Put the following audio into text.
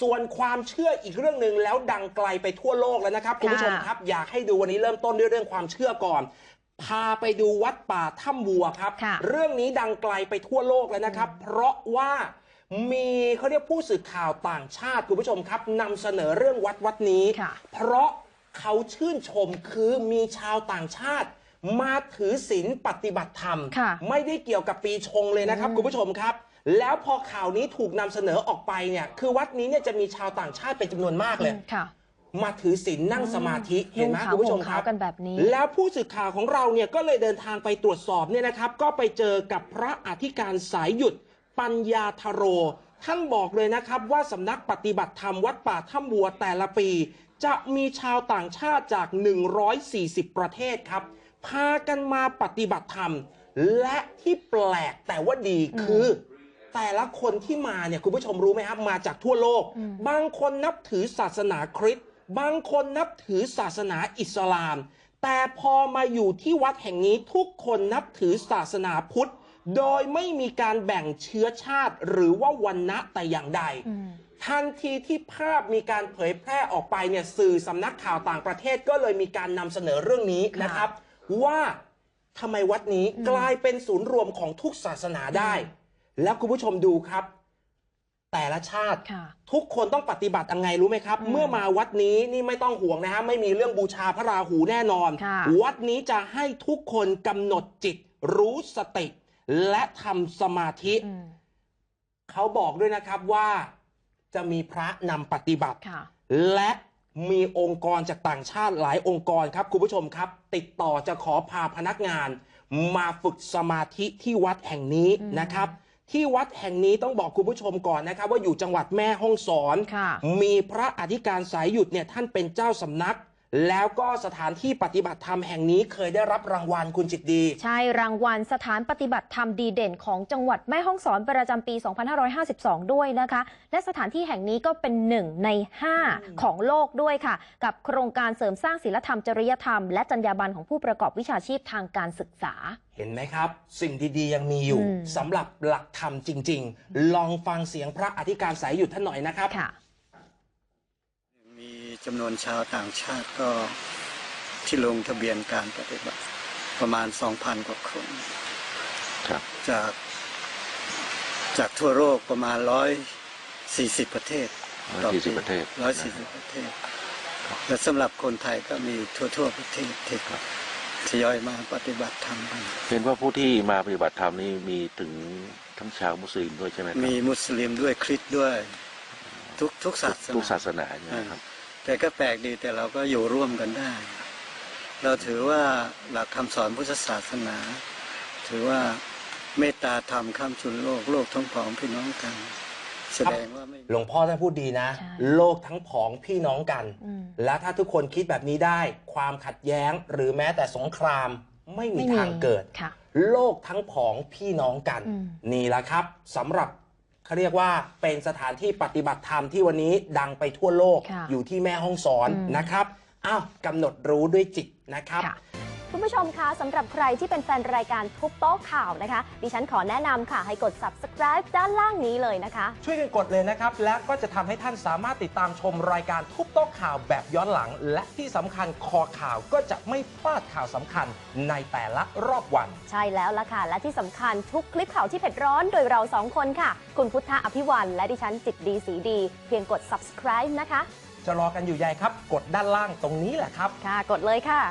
ส่วนความเชื่ออีกเรื่องหนึ่งแล้วดังไกลไปทั่วโลกแล้วนะครับคุณผู้ชมครับอยากให้ดูวันนี้เริ่มต้นด้วยเรื่องความเชื่อก่อน พาไปดูวัดป่าถ้ำวัวครับค่ะเรื่องนี้ดังไกลไปทั่วโลกแล้วนะครับ เพราะว่ามีเขาเรียกผู้สื่อข่าวต่างชาติคุณผู้ชมครับนำเสนอเรื่องวัดวัดนี้ค่ะเพราะเขาชื่นชมคือมีชาวต่างชาติ มาถือศีลปฏิบัติธรรมค่ะไม่ได้เกี่ยวกับปีชงเลยนะครับคุณผู้ชมครับ แล้วพอข่าวนี้ถูกนำเสนอออกไปเนี่ยคือวัดนี้เนี่ยจะมีชาวต่างชาติเป็นจำนวนมากเลยค่ะมาถือศีลนั่งสมาธิเห็นไหมนุ่งขาวคุณผู้ชมห่มคขารัวบกันแบบนี้ แล้วผู้สื่อข่าวของเราเนี่ยก็เลยเดินทางไปตรวจสอบเนี่ยนะครับ ก็ไปเจอกับพระอธิการสายหยุดปัญญาธโร ท่านบอกเลยนะครับว่าสำนักปฏิบัติธรรมวัดป่าถ้ำบัวแต่ละปี จะมีชาวต่างชาติจาก 140 ประเทศครับ พากันมาปฏิบัติธรรม และที่แปลกแต่ว่าดีคือ แต่ละคนที่มาเนี่ยคุณผู้ชมรู้ไหมครับมาจากทั่วโลกอืมบางคนนับถือศาสนาคริสต์บางคนนับถือศาสนาอิสลาม แต่พอมาอยู่ที่วัดแห่งนี้ทุกคนนับถือศาสนาพุทธ โดยไม่มีการแบ่งเชื้อชาติหรือว่าวันณะแต่อย่างใดอืมทันทีที่ภาพมีการเผยแพร่ออกไปเนี่ยสื่อสำนักข่าวต่างประเทศก็เลยมีการนำเสนอเรื่องนี้ค่ะนะครับ ว่าทำไมวัดนี้อืมกลายเป็นศูนย์รวมของทุกศาสนาได้ แล้วคุณผู้ชมดูครับ แต่ละชาติค่ะทุกคนต้องปฏิบัติยังไงรู้ไหมครับอืมเมื่อมาวัดนี้นี่ไม่ต้องห่วงนะฮะไม่มีเรื่องบูชาพระราหูแน่นอนค่ะวัดนี้จะให้ทุกคนกำหนดจิตรู้สติ และทำสมาธิอืมเขาบอกด้วยนะครับว่าจะมีพระนำปฏิบัติค่ะและมีองค์กรจากต่างชาติหลายองค์กรครับคุณผู้ชมครับ ติดต่อจะขอพาพนักงาน มาฝึกสมาธิที่วัดแห่งนี้อืมนะครับ ที่วัดแห่งนี้ต้องบอกคุณผู้ชมก่อนนะครับว่าอยู่จังหวัดแม่ฮ่องสอนค่ะมีพระอธิการสายหยุดเนี่ยท่านเป็นเจ้าสำนัก แล้วก็สถานที่ปฏิบัติธรรมแห่งนี้เคยได้รับรางวัลคุณจิตดี ใช่รางวัลสถานปฏิบัติธรรมดีเด่นของจังหวัดแม่ฮ่องสอนประจำปี 2552 ด้วยนะคะ และสถานที่แห่งนี้ก็เป็นหนึ่งใน 5 ของโลกด้วยค่ะ กับโครงการเสริมสร้างศีลธรรมจริยธรรม และจรรยาบรรณของผู้ประกอบวิชาชีพทางการศึกษา เห็นไหมครับ สิ่งดีๆยังมีอยู่อืมสำหรับหลักธรรมจริง ๆ ลองฟังเสียงพระอธิการสายหยุดท่านหน่อยนะครับค่ะมี จำนวนชาวต่างชาติก็ที่ลงทะเบียนการปฏิบัติประมาณ 2,000 กว่าคนครับจากจากทั่วโลกประมาณ 140 ประเทศต่อ140 ประเทศ140 ประเทศ และสำหรับคนไทยก็มีทั่วทั่วๆประเทศที่ทยอยมาปฏิบัติธรรมกันเห็นว่าผู้ที่มาปฏิบัติธรรมนี่มีถึงทั้งชาวมุสลิมด้วยใช่ไหมครับมีมุสลิมด้วยคริสต์ด้วย ทุกทุกศาสทุกนาศาสนาใช่ไหมครับ แต่ก็แปลกดีแต่เราก็อยู่ร่วมกันได้ เราถือว่าหลักคำสอนพุทธศาสนา ถือว่าเมตตาธรรมข้ามชุนโลกโลกทั้งผองพี่น้องกัน แสดงว่าไม่หลวงพ่อท่านพูดดีนะ ใช่โลกทั้งผองพี่น้องกัน อืม และถ้าทุกคนคิดแบบนี้ได้ ความขัดแย้งหรือแม้แต่สงครามไม่มีไม่มีทางเกิด ค่ะ โลกทั้งผองพี่น้องกัน อืม นี่แหละครับสำหรับ เขาเรียกว่าเป็นสถานที่ปฏิบัติธรรมที่วันนี้ดังไปทั่วโลกค่ะอยู่ที่แม่ห้องสอนอืมนะครับอ้าวกำหนดรู้ด้วยจิตนะครับ ค่ะคุณผู้ชมคะสำหรับใครที่เป็นแฟนรายการทุบโต๊ะข่าวนะคะ ดิฉันขอแนะนำค่ะ ให้กด subscribe ด้านล่างนี้เลยนะคะ ช่วยกันกดเลยนะครับ และก็จะทำให้ท่านสามารถติดตามชมรายการทุบโต๊ะข่าวแบบย้อนหลัง และที่สำคัญคอข่าวก็จะไม่พลาดข่าวสำคัญในแต่ละรอบวัน ใช่แล้วล่ะค่ะ และที่สำคัญทุกคลิปข่าวที่เผ็ดร้อนโดยเราสองคนค่ะ คุณพุทธอภิวันและดิฉันจิตดีสีดี เพียงกด subscribe นะคะ จะรอกันอยู่ใหญ่ครับ กดด้านล่างตรงนี้แหละครับ ค่ะ กดเลยค่ะ